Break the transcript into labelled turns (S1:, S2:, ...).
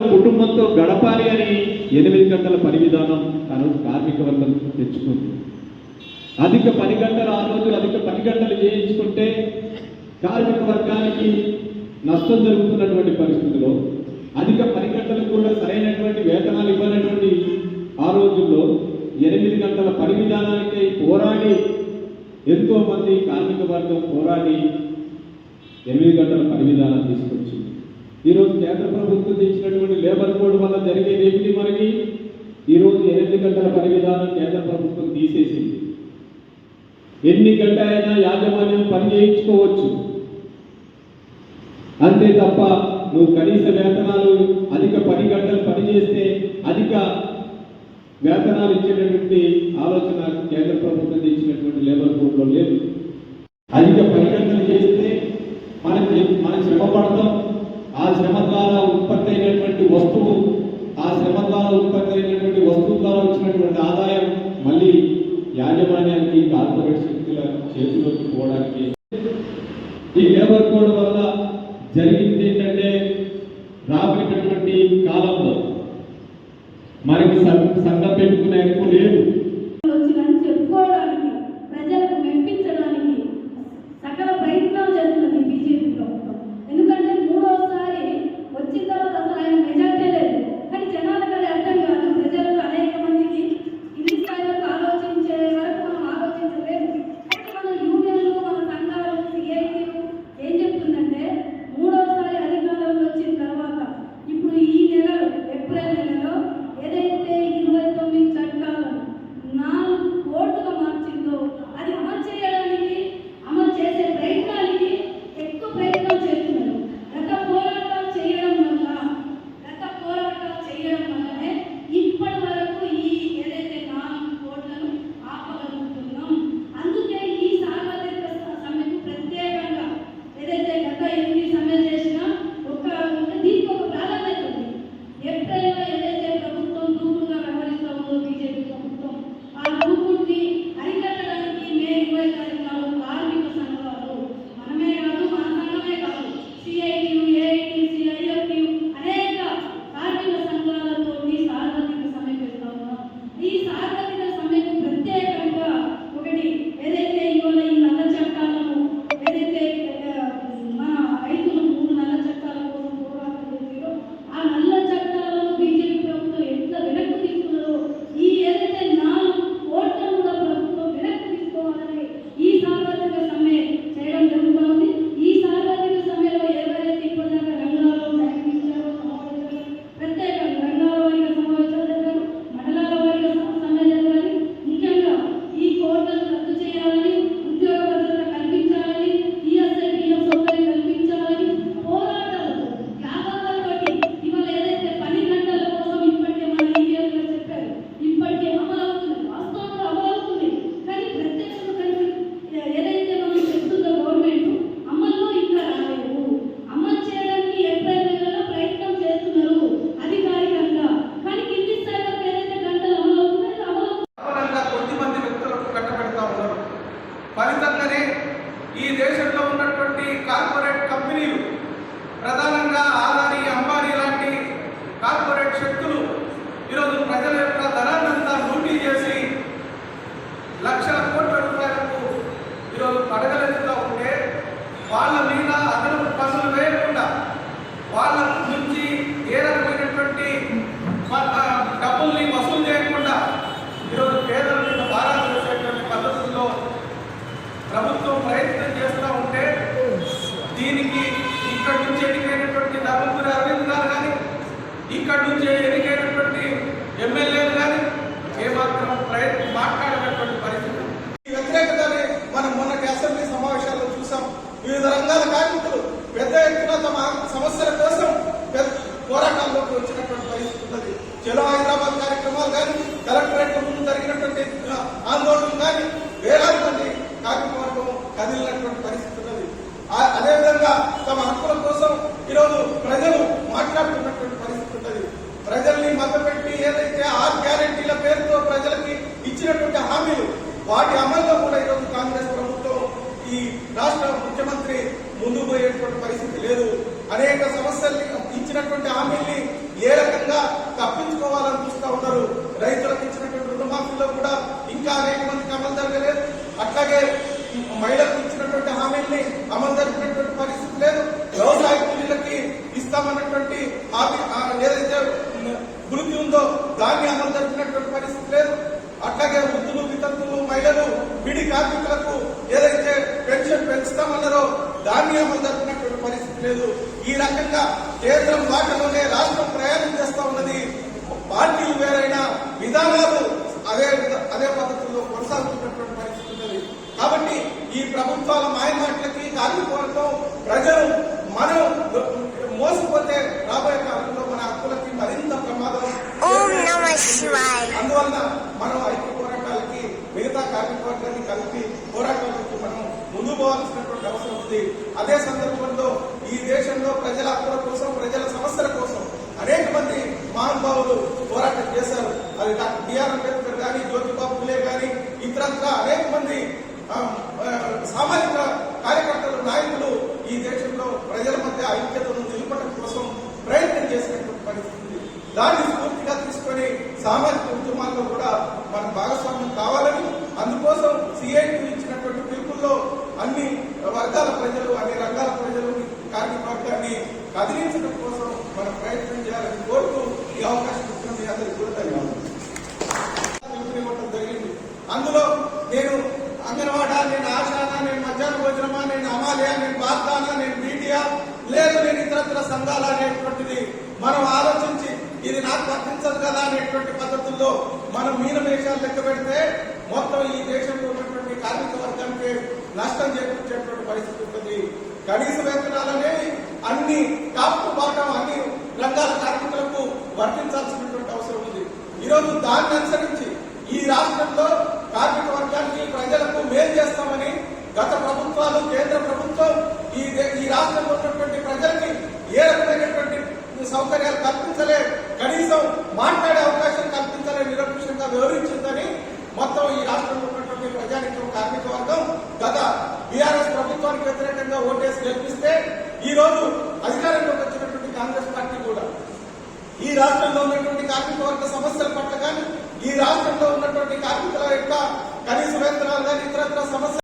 S1: కుటుంబంతో గడపాలి అని ఎనిమిది గంటల పని విధానం తన కార్మిక వర్గం తెచ్చుకుంది. అధిక పని గంటలు ఆ రోజు అధిక పని గంటలు చేయించుకుంటే కార్మిక వర్గానికి నష్టం జరుగుతున్నటువంటి పరిస్థితిలో అధిక పని గంటలు కూడా సరైనటువంటి వేతనాలు ఇవ్వనటువంటి ఆ రోజుల్లో ఎనిమిది గంటల పని విధానానికి పోరాడి ఎంతో మంది కార్మిక వర్గం పోరాడి ఎనిమిది గంటల పని విధానం తీసుకొచ్చింది. ఈరోజు కేంద్ర ప్రభుత్వం తెచ్చినటువంటి లేబర్ కోడ్ వల్ల జరిగేది ఏమిటి మనకి ఈరోజు ఎనిమిది గంటల పని విధానం కేంద్ర ప్రభుత్వం తీసేసింది. ఎన్ని గంటలైనా యాజమాన్యం పని చేయించుకోవచ్చు. అంతే తప్ప నువ్వు కనీస వేతనాలు అధిక పని గంటలు పనిచేస్తే అధిక వేతనాలు ఇచ్చేటటువంటి ఆలోచన కేంద్ర ప్రభుత్వం ఇచ్చినటువంటి లేబర్ కోడ్లో లేదు. అధిక వస్తువు ఆ శ్రమ ద్వారా ఉత్పత్తి అయినటువంటి వస్తువు ద్వారా వచ్చినటువంటి ఆదాయం మళ్ళీ యాజమాన్యానికి కార్పొరేట్ శక్తుల చేతిలోకి పోవడానికి. ఈ లేబర్ కోడ్ వల్ల జరిగింది ఏంటంటే రాబోయేటటువంటి కాలంలో మనకి సంఘ పెట్టుకునే లేదు.
S2: कॉर्पोरेट ఆందోళనలు కానీ
S3: కలెక్టరేట్ ముందు జరిగినటువంటి ఆందోళనలు కానీ వేలాది మంది కార్మిక కదిలినటువంటి పరిస్థితి ఉన్నది. అదేవిధంగా తమ హక్కుల కోసం ఈరోజు ప్రజలు మాట్లాడుతున్నటువంటి పరిస్థితి ఉన్నది. ప్రజల్ని మద్దపెట్టి ఏదైతే ఆ గ్యారంటీల పేరుతో ప్రజలకి ఇచ్చినటువంటి హామీలు వాటి అమల్లో కూడా ఈరోజు కాంగ్రెస్ ప్రభుత్వం ఈ రాష్ట్ర ముఖ్యమంత్రి ముందు పోయేటువంటి పరిస్థితి లేదు. అనేక సమస్యల్ని ఇచ్చినటువంటి హామీల్ని దాన్ని అమలు జరిపినటువంటి పరిస్థితి లేదు. అట్లాగే వృద్ధులు వితంతులు మహిళలు విడి కార్మికులకు ఏదైతే పెన్షన్ పెంచుతామన్నారో దాన్ని అమలు జరిపినటువంటి పరిస్థితి లేదు. ఈ రకంగా కేంద్రం మాటలోనే రాష్ట్రం ప్రయాణం చేస్తా ఉన్నది. పార్టీలు వేరైనా విధానాలు అదే అదే పద్ధతుల్లో కొనసాగుతున్నటువంటి పరిస్థితి ఉన్నది. కాబట్టి ఈ ప్రభుత్వాల మాయమాటలకి కార్మిక వర్గం ప్రజలు మనం మోసపోతే
S4: శివాయ
S3: మనం ఐక్య పోరాటాలకి మిగతా కార్మిక వర్గాన్ని కలిపి పోరాటాలకి మనం ముందు పోవాల్సినటువంటి అవసరం ఉంది. అదే సందర్భంలో ఈ దేశంలో ప్రజల హక్కుల కోసం ప్రజల సమస్యల కోసం అనేక మంది మహానుభావులు పోరాటం చేశారు. అది డాక్టర్ బిఆర్ అంబేద్కర్ కానీ జ్యోతిబాబు పులే కానీ ఇతరత్ర అనేక మంది సామాజిక కార్యకర్తలు నాయకులు ఈ దేశంలో ప్రజల మధ్య ఐక్యతను నిలపడం కోసం ప్రయత్నం చేసినటువంటి పరిస్థితి దాన్ని స్ఫూర్తిగా తీసుకొని సామాజిక ఉద్యమాల్లో కూడా మన భాగస్వామ్యం కావాలని అందుకోసం సిఐటి ఇచ్చినటువంటి పిలుపుల్లో అన్ని వర్గాల ప్రజలు అన్ని రంగాల ప్రజలు కార్మిక వర్గాన్ని కదిలించడం కోసం మనం ప్రయత్నం చేయాలని కోరుతూ ఈ అవకాశం ఇచ్చిన మీ అందరికీ కూడా ధన్యవాదాలు. పిలుపునివ్వడం జరిగింది. అందులో నేను అంగన్వాడ నేను ఆశానా నేను మధ్యాహ్న భోజనమా నేను అమాలయ నేను వాగ్దాన నేను మీడియా లేదు నేను ఇతరత్ర సంఘాల అనేటువంటిది మనం ఆలోచించి ఇది నాకు వర్తించదు కదా అనేటువంటి పద్ధతుల్లో మనం మీనమేషాలు లెక్క పెడితే మొత్తం ఈ దేశంలో ఉన్నటువంటి కార్మిక వర్గానికి నష్టం చేకూర్చేటువంటి పరిస్థితి ఉంటుంది. కనీస వేతనాలనే అన్ని టాప్ టు బాటం అన్ని రంగాల కార్మికులకు వర్తించాల్సినటువంటి అవసరం ఉంది. ఈరోజు దాన్ని అనుసరించి ఈ రాష్ట్రంలో కార్మిక వర్గానికి ప్రజలకు మేలు చేస్తామని గత ప్రభుత్వాలు కేంద్ర ప్రభుత్వం ఈ దే- ఈ రాష్ట్రంలో ఉన్నటువంటి ప్రజలకి ఏ రకమైనటువంటి సౌకర్యాలు కల్పించలే కనీసం మాట్లాడే అవకాశం కల్పించలే నిరపక్షంగా వివరించిందని మొత్తం ఈ రాష్ట్రంలో ఉన్నటువంటి ప్రజానికం కార్మిక వర్గం గత బీఆర్ఎస్ ప్రభుత్వానికి వ్యతిరేకంగా ఓటేసి గెలిపిస్తే ఈ రోజు అధికారంలోకి వచ్చినటువంటి కాంగ్రెస్ పార్టీ కూడా ఈ రాష్ట్రంలో ఉన్నటువంటి కార్మిక వర్గ సమస్యల పట్ల కానీ ఈ రాష్ట్రంలో ఉన్నటువంటి కార్మికుల యొక్క కనీస వేతనాలు కానీ ఇతరత్ర సమస్యలు